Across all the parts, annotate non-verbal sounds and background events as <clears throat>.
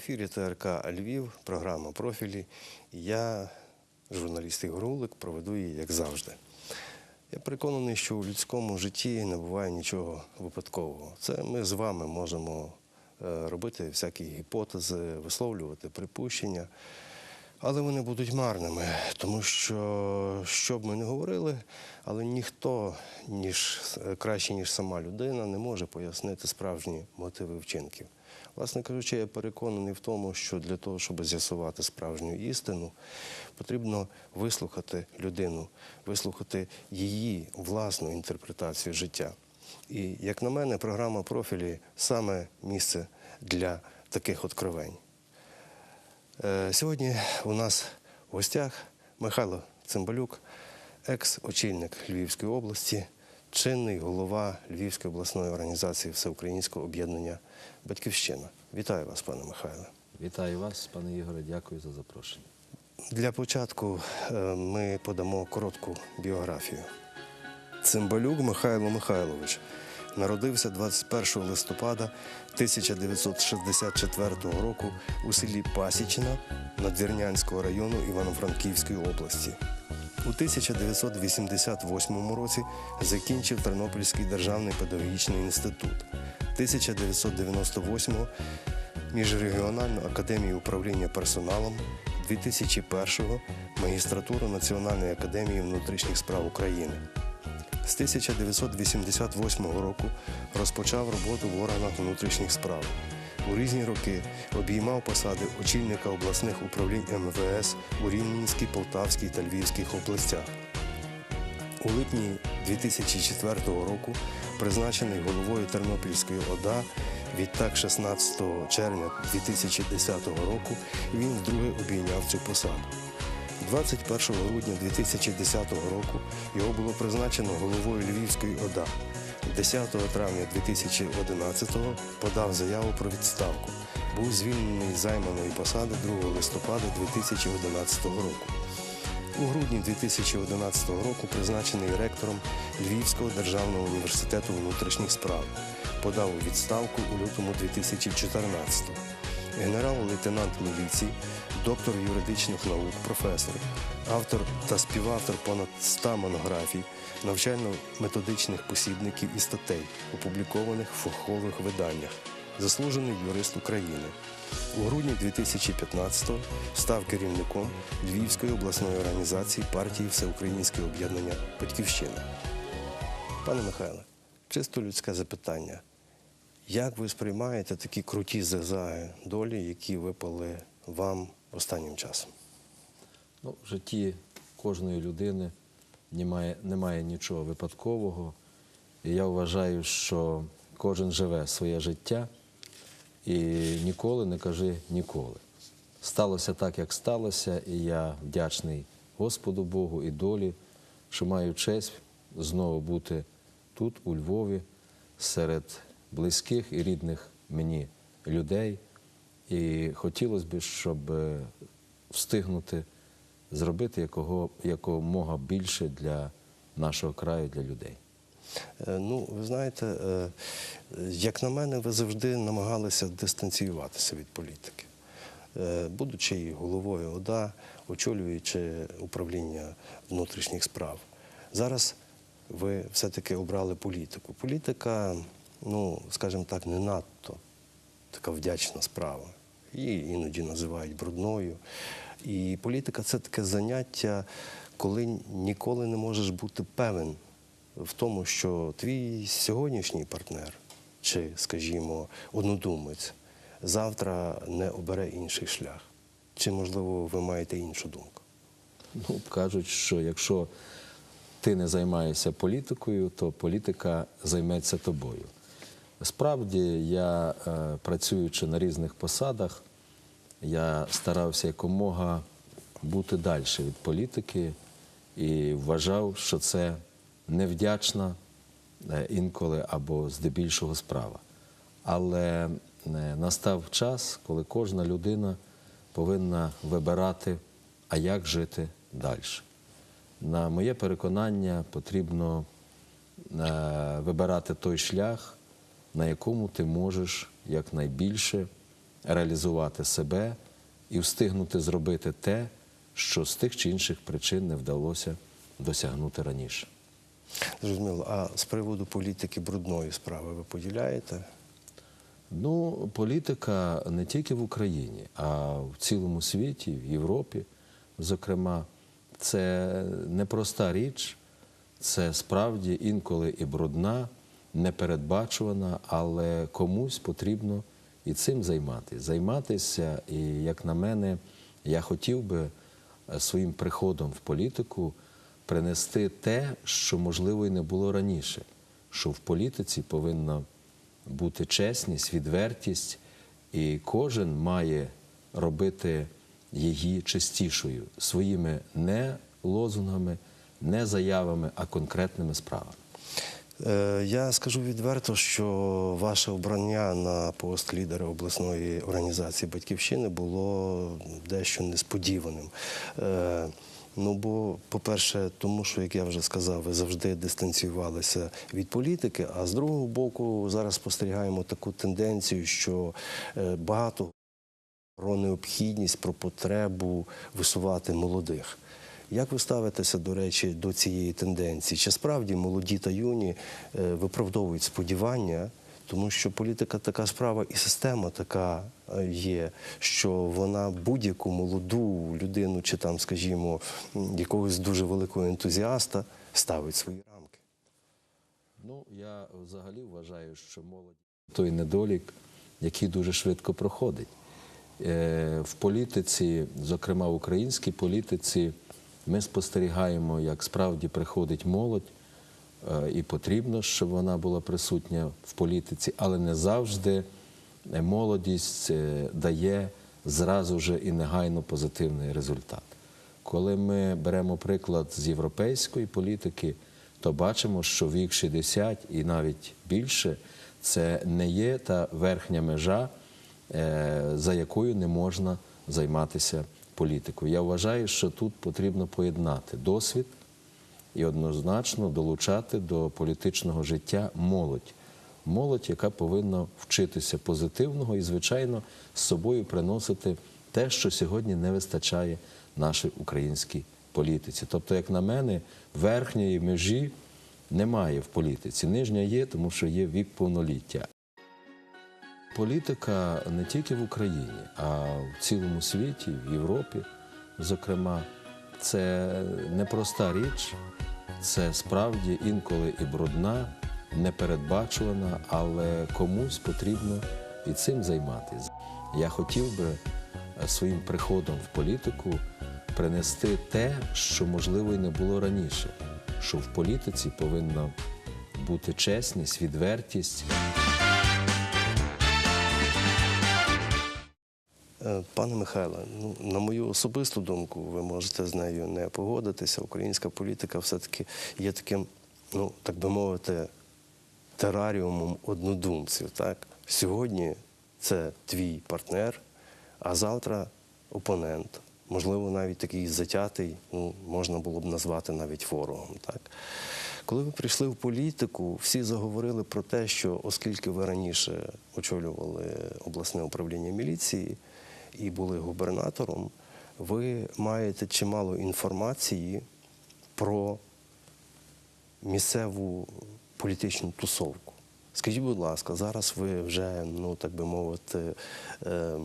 Ефірі ТРК Львів, програма профілі. Я, журналіст Ігор Гулик, проведу її як завжди. Я переконаний, що у людському житті не буває нічого випадкового. Це ми з вами можемо е, робити всякі гіпотези, висловлювати припущення, але вони будуть марними, тому що, що б ми не говорили, але ніхто ніж краще, ніж сама людина, не може пояснити справжні мотиви вчинків. Власне кажучи, я переконаний в тому, що для того, щоб з'ясувати справжню істину, потрібно вислухати людину, вислухати її власну інтерпретацію життя. І, як на мене, програма профілі саме місце для таких откровень. Е, Сьогодні у нас в гостях Михайло Цимбалюк, екс-очільник Львівської області, чинний голова Львівської обласної організації Всеукраїнського об'єднання Батьківщина. Вітаю вас, пане Михайле. Вітаю вас, пане Ігоре, дякую за запрошення. Для початку е, ми подамо коротку біографію. Цимбалюк Михайло Михайлович народився 21 листопада 1964 року у селі Пасічна Надвірнянського району Івано-Франківської області. У 1988 році закінчив Тернопільський державний педагогічний інститут. 1998 Міжрегіональну академію управління персоналом 2001-го магістратуру Національної академії внутрішніх справ України. З 1988 року розпочав роботу в органах внутрішніх справ. У різні роки обіймав посади очільника обласних управлінь МВС у Рівненській, Полтавській та Львівських областях. У липні 2004 року призначений головою Тернопільської ОДА. Відтак, 16 червня 2010 року він вдруге обійняв цю посаду. 21 грудня 2010 року його було призначено головою Львівської ОДА. 10 травня 2011 подав заяву про відставку. Був звільнений з займаної посади 2 листопада 2011 року. У грудні 2011 року призначений ректором Львівського державного університету внутрішніх справ. Подав у відставку у лютому 2014 Генерал-лейтенант міліції, доктор юридичних наук, професор, автор та співавтор понад 100 монографій, навчально-методичних посібників і статей, опублікованих в фахових виданнях, заслужений юрист України. У грудні 2015-го став керівником Львівської обласної організації партії Всеукраїнське об'єднання Батьківщина. Пане Михайле, чисто людське запитання. Як ви сприймаєте такі круті зигзаги долі, які випали вам останнім часом? Ну, в житті кожної людини немає, немає нічого випадкового. І я вважаю, що кожен живе своє життя і ніколи не кажи ніколи. Сталося так, як сталося, і я вдячний Господу Богу і долі, що маю честь знову бути тут, у Львові, серед близьких і рідних мені людей. І хотілося б, щоб е, встигнути зробити якого, якомога більше для нашого краю, для людей. Е, Ну, ви знаєте, е, як на мене, ви завжди намагалися дистанціюватися від політики. Будучи головою ОДА, очолюючи управління внутрішніх справ. Зараз ви все-таки обрали політику. Політика, ну, скажімо так, не надто така вдячна справа. Її іноді називають брудною. І політика це таке заняття, коли ніколи не можеш бути певен в тому, що твій сьогоднішній партнер, чи, скажімо, однодумець, завтра не обере інший шлях. Чи, можливо, ви маєте іншу думку? Ну, кажуть, що якщо ти не займаєшся політикою, то політика займеться тобою. Справді, я, е, працюючи на різних посадах, я старався якомога бути далі від політики і вважав, що це невдячна е, інколи або здебільшого справа. Але е, настав час, коли кожна людина повинна вибирати, а як жити далі. На моє переконання, потрібно вибирати той шлях, на якому ти можеш якнайбільше реалізувати себе і встигнути зробити те, що з тих чи інших причин не вдалося досягнути раніше. Зрозуміло. А з приводу політики брудної справи ви поділяєте? Ну, політика не тільки в Україні, а в цілому світі, в Європі, зокрема, це непроста річ, це справді інколи і брудна, непередбачувана, але комусь потрібно і цим займатися. Займатися, і, як на мене, я хотів би е, своїм приходом в політику принести те, що можливо і не було раніше, що в політиці повинна бути чесність, відвертість, і кожен має робити її чистішою своїми не лозунгами, не заявами, а конкретними справами. Е, Я скажу відверто, що ваше обрання на пост лідера обласної організації Батьківщини було дещо несподіваним. Е, Ну, бо, по-перше, тому що, як я вже сказав, ви завжди дистанціювалися від політики, а з другого боку, зараз спостерігаємо таку тенденцію, що е, багато про необхідність, про потребу висувати молодих. Як ви ставитеся, до речі, до цієї тенденції? Чи справді молоді та юні е, виправдовують сподівання, тому що політика така справа і система така е, є, що вона будь-яку молоду людину, чи там, скажімо, якогось дуже великого ентузіаста ставить свої рамки? Ну, я взагалі вважаю, що молодь той недолік, який дуже швидко проходить. Е, В політиці, зокрема в українській політиці, ми спостерігаємо, як справді приходить молодь, е, і потрібно, щоб вона була присутня в політиці, але не завжди молодість е, дає зразу же і негайно позитивний результат. Коли ми беремо приклад з європейської політики, то бачимо, що вік 60 і навіть більше це не є та верхня межа, е, за якою не можна займатися політикою. Я вважаю, що тут потрібно поєднати досвід і однозначно долучати до політичного життя молодь. Молодь, яка повинна вчитися позитивного і, звичайно, з собою приносити те, що сьогодні не вистачає нашій українській політиці. Тобто, як на мене, верхньої межі немає в політиці. Нижня є, тому що є вік повноліття. Політика не тільки в Україні, а в цілому світі, в Європі, зокрема, це непроста річ, це справді інколи і брудна, непередбачувана, але комусь потрібно і цим займатися. Я хотів би е, своїм приходом в політику принести те, що можливо і не було раніше, що в політиці повинна бути чесність, відвертість. Пане Михайле, ну на мою особисту думку, ви можете з нею не погодитися. Українська політика все-таки є таким, ну так би мовити, тераріумом однодумців. Так сьогодні це твій партнер, а завтра опонент. Можливо, навіть такий затятий, ну можна було б назвати навіть ворогом. Так коли ви прийшли в політику, всі заговорили про те, що оскільки ви раніше очолювали обласне управління міліції і були губернатором, ви маєте чимало інформації про місцеву політичну тусовку. Скажіть, будь ласка, зараз ви вже, ну так би мовити, е,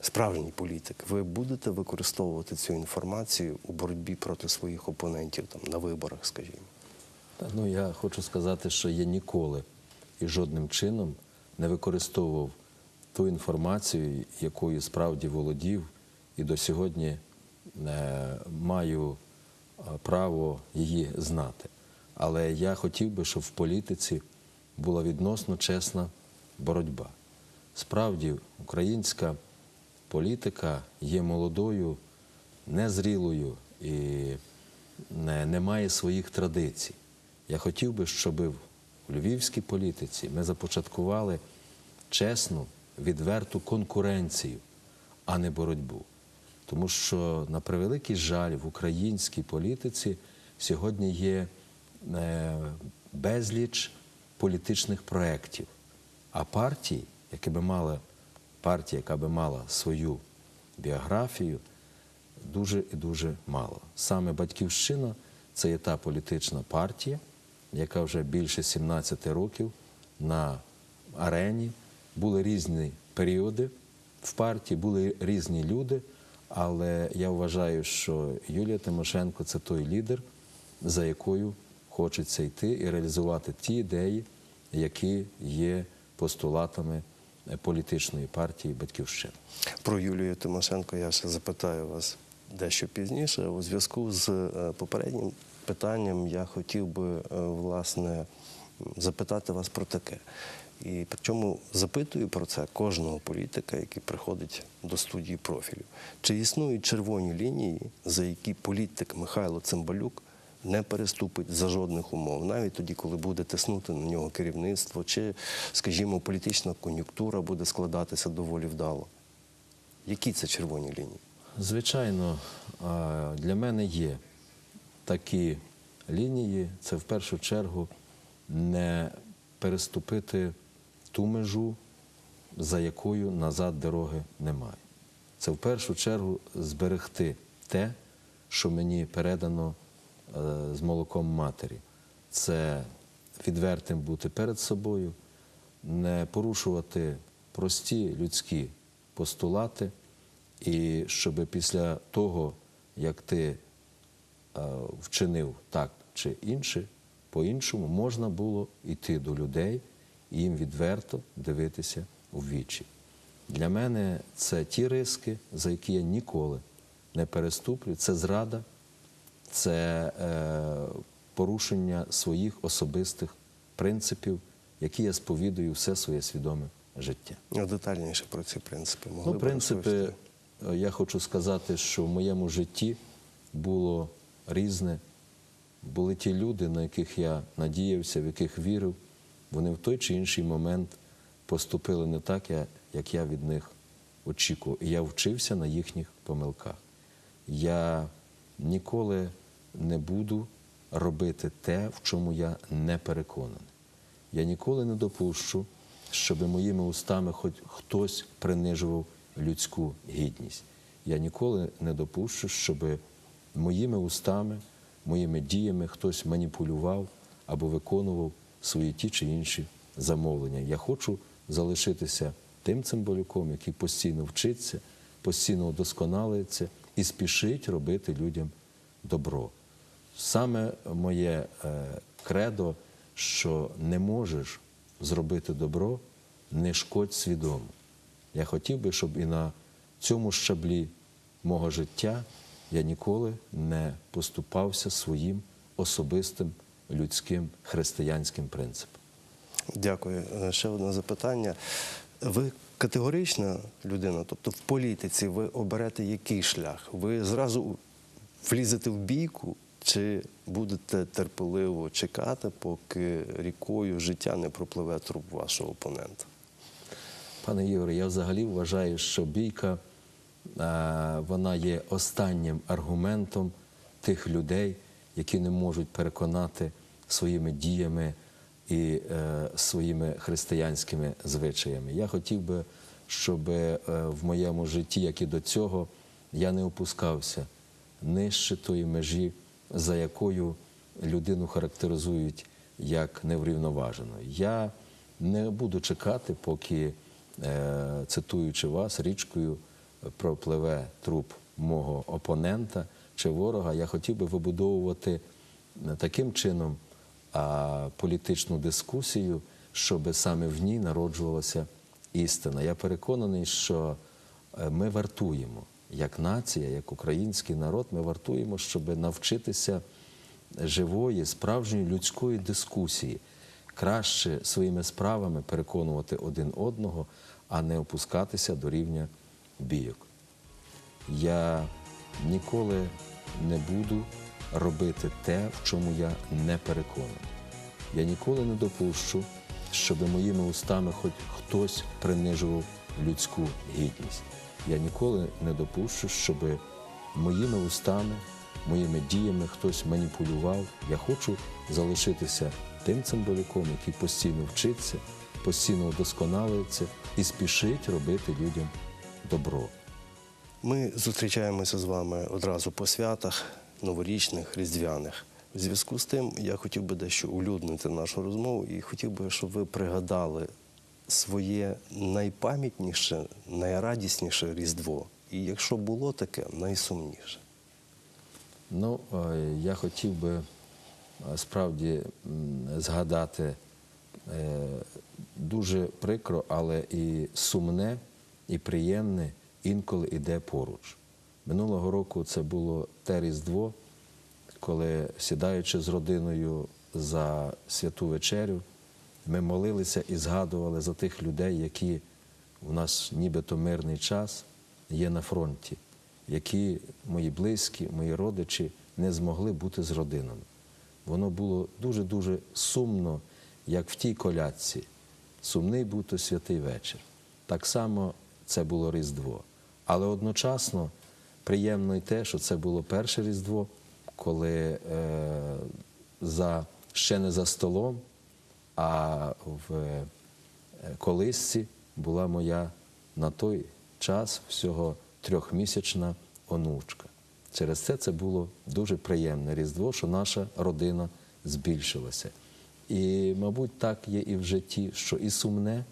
справжній політик. Ви будете використовувати цю інформацію у боротьбі проти своїх опонентів там на виборах, скажімо? Ну, я хочу сказати, що я ніколи і жодним чином не використовував ту інформацію, якою справді володів, і до сьогодні е, маю е, право її знати. Але я хотів би, щоб в політиці була відносно чесна боротьба. Справді, українська політика є молодою, незрілою і не, має своїх традицій. Я хотів би, щоб в львівській політиці ми започаткували чесну, відверту конкуренцію, а не боротьбу. Тому що, на превеликий жаль, в українській політиці сьогодні є е, безліч політичних проєктів, а партій, які би мали партія, яка би мала свою біографію, дуже і дуже мало. Саме Батьківщина це є та політична партія, яка вже більше 17 років на арені. Були різні періоди в партії, були різні люди, але я вважаю, що Юлія Тимошенко це той лідер, за якою хочеться йти і реалізувати ті ідеї, які є постулатами політичної партії Батьківщина. Про Юлію Тимошенко я ще запитаю вас дещо пізніше. У зв'язку з е, попереднім питанням я хотів би е, власне запитати вас про таке. І причому запитую про це кожного політика, який приходить до студії профілю. Чи існують червоні лінії, за які політик Михайло Цимбалюк не переступить за жодних умов, навіть тоді, коли буде тиснути на нього керівництво, чи, скажімо, політична кон'юнктура буде складатися доволі вдало? Які це червоні лінії? Звичайно, для мене є такі лінії. Це в першу чергу не переступити ту межу, за якою назад дороги немає. Це в першу чергу зберегти те, що мені передано е, з молоком матері. Це відвертим бути перед собою, не порушувати прості людські постулати, і щоб після того, як ти е, вчинив так чи інше, по-іншому можна було йти до людей їм відверто дивитися у вічі. Для мене це ті риски, за які я ніколи не переступлю. Це зрада, це е, порушення своїх особистих принципів, які я сповідую все своє свідоме життя. А детальніше про ці принципи могли Ну, принципи, розповісти? я хочу сказати, що в моєму житті було різне. Були ті люди, на яких я надіявся, в яких вірив. Вони в той чи інший момент поступили не так, як я від них очікував. І я вчився на їхніх помилках. Я ніколи не буду робити те, в чому я не переконаний. Я ніколи не допущу, щоб моїми устами хоч хтось принижував людську гідність. Я ніколи не допущу, щоб моїми устами, моїми діями хтось маніпулював або виконував свої ті чи інші замовлення. Я хочу залишитися тим цимбалюком, який постійно вчиться, постійно удосконалюється і спішить робити людям добро. Саме моє е, кредо, що не можеш зробити добро, не шкодь свідомо. Я хотів би, щоб і на цьому щаблі мого життя я ніколи не поступався своїм особистим людським християнським принципом. Дякую. Е, Ще одне запитання. Ви категорична людина, тобто в політиці ви оберете який шлях? Ви зразу влізете в бійку, чи будете терпеливо чекати, поки рікою життя не пропливе труп вашого опонента? Пане Ігоре, я взагалі вважаю, що бійка е, вона є останнім аргументом тих людей, які не можуть переконати своїми діями і е, своїми християнськими звичаями. Я хотів би, щоб е, в моєму житті, як і до цього, я не опускався нижче тої межі, за якою людину характеризують як неврівноважену. Я не буду чекати, поки, е, цитуючи вас, річкою пропливе труп мого опонента чи ворога. Я хотів би вибудовувати таким чином а, політичну дискусію, щоб саме в ній народжувалася істина. Я переконаний, що е, ми вартуємо, як нація, як український народ, ми вартуємо, щоб навчитися живої, справжньої людської дискусії, краще своїми справами переконувати один одного, а не опускатися до рівня бійок. Я ніколи не буду робити те, в чому я не переконаний. Я ніколи не допущу, щоб моїми устами хоч хтось принижував людську гідність. Я ніколи не допущу, щоб моїми устами, моїми діями хтось маніпулював. Я хочу залишитися тим цимбалюком, який постійно вчиться, постійно вдосконалюється і спішить робити людям добро. Ми зустрічаємося з вами одразу по святах, новорічних, різдвяних. У зв'язку з тим я хотів би дещо улюднити нашу розмову і хотів би, щоб ви пригадали своє найпам'ятніше, найрадісніше Різдво. І якщо було таке, найсумніше. Ну, е, я хотів би е, справді згадати е, дуже прикро, але і сумне, і приємне інколи йде поруч. Минулого року це було те Різдво, коли, сідаючи з родиною за святу вечерю, ми молилися і згадували за тих людей, які у нас нібито мирний час є на фронті, які мої близькі, мої родичі не змогли бути з родинами. Воно було дуже-дуже сумно, як в тій колядці. Сумний був святий вечір. Так само це було Різдво. Але одночасно приємно й те, що це було перше Різдво, коли е, за, ще не за столом, а в е, колисці була моя на той час всього трьохмісячна онучка. Через це це було дуже приємне Різдво, що наша родина збільшилася. І, мабуть, так є і в житті, що і сумне,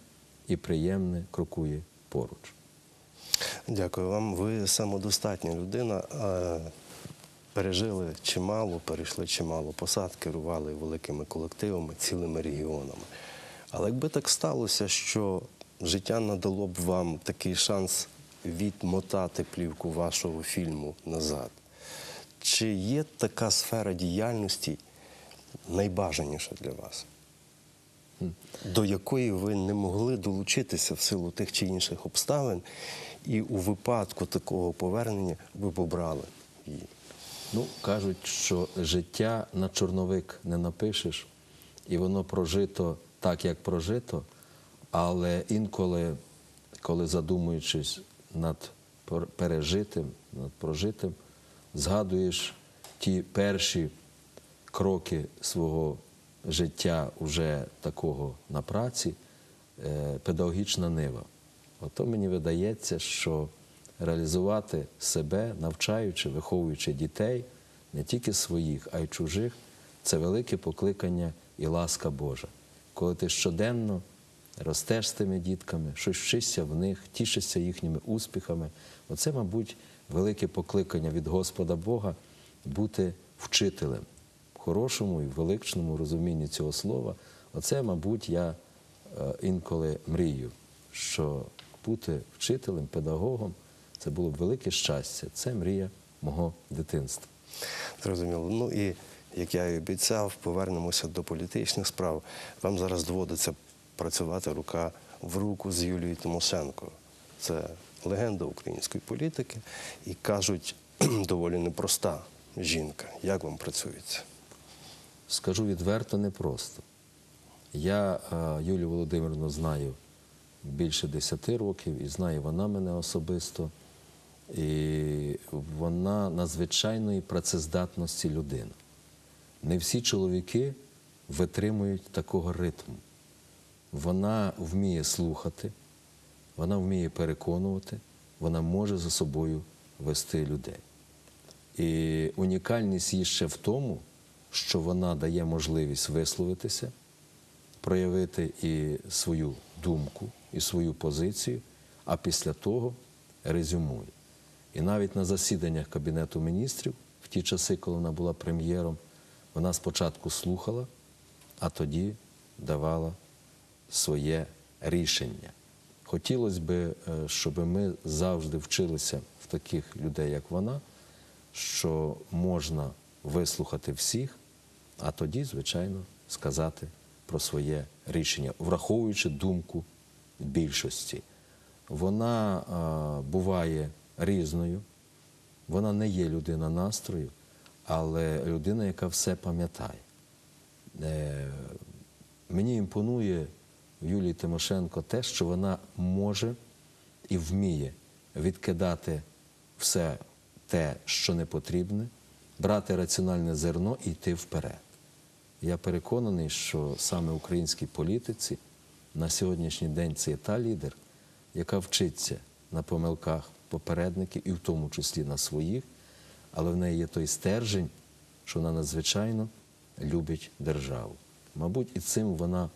і приємне крокує поруч. Дякую вам. Ви самодостатня людина. Пережили чимало, перейшли чимало посад, керували великими колективами, цілими регіонами. Але якби так сталося, що життя надало б вам такий шанс відмотати плівку вашого фільму назад, чи є така сфера діяльності найбажаніша для вас? до якої ви не могли долучитися в силу тих чи інших обставин, і у випадку такого повернення ви б обрали її. Ну, кажуть, що життя на чорновик не напишеш, і воно прожито так, як прожито, але інколи, коли задумуючись над пер- пережитим, над прожитим, згадуєш ті перші кроки свого життя уже такого на праці, е, педагогічна нива. Ото мені видається, що реалізувати себе, навчаючи, виховуючи дітей, не тільки своїх, а й чужих, це велике покликання і ласка Божа. Коли ти щоденно ростеш з тими дітками, щось вчишся в них, тішишся їхніми успіхами, оце, мабуть, велике покликання від Господа Бога бути вчителем в хорошому і величному розумінні цього слова. Оце, мабуть, я е, інколи мрію, що бути вчителем, педагогом це було б велике щастя. Це мрія мого дитинства. Зрозуміло. Ну і як я і обіцяв, повернемося до політичних справ. Вам зараз доводиться працювати рука в руку з Юлією Тимошенко. Це легенда української політики і кажуть, <clears throat> доволі непроста жінка. Як вам працюється? Скажу відверто, непросто. Я е, Юлію Володимирівну знаю більше 10 років і знає вона мене особисто. І вона надзвичайної працездатності людина. Не всі чоловіки витримують такого ритму. Вона вміє слухати, вона вміє переконувати, вона може за собою вести людей. І унікальність її ще в тому, що вона дає можливість висловитися, проявити і свою думку, і свою позицію, а після того резюмує. І навіть на засіданнях Кабінету міністрів, в ті часи, коли вона була прем'єром, вона спочатку слухала, а тоді давала своє рішення. Хотілося б, е, щоб ми завжди вчилися в таких людей, як вона, що можна вислухати всіх, а тоді, звичайно, сказати про своє рішення, враховуючи думку більшості. Вона а, буває різною, вона не є людина настрою, але людина, яка все пам'ятає. Е, мені імпонує Юлії Тимошенко те, що вона може і вміє відкидати все те, що не потрібне, брати раціональне зерно і йти вперед. Я переконаний, що саме українській політиці на сьогоднішній день це та лідер, яка вчиться на помилках попередників, і в тому числі на своїх, але в неї є той стержень, що вона надзвичайно любить державу. Мабуть, і цим вона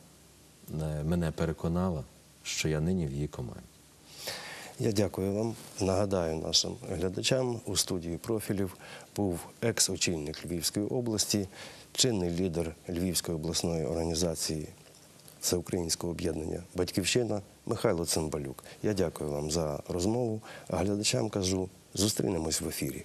е, мене переконала, що я нині в її команді. Я дякую вам. Нагадаю нашим глядачам у студії профілів був екс-очільник Львівської області, чинний лідер Львівської обласної організації Всеукраїнського об'єднання Батьківщина Михайло Цимбалюк. Я дякую вам за розмову. Глядачам кажу, зустрінемось в ефірі.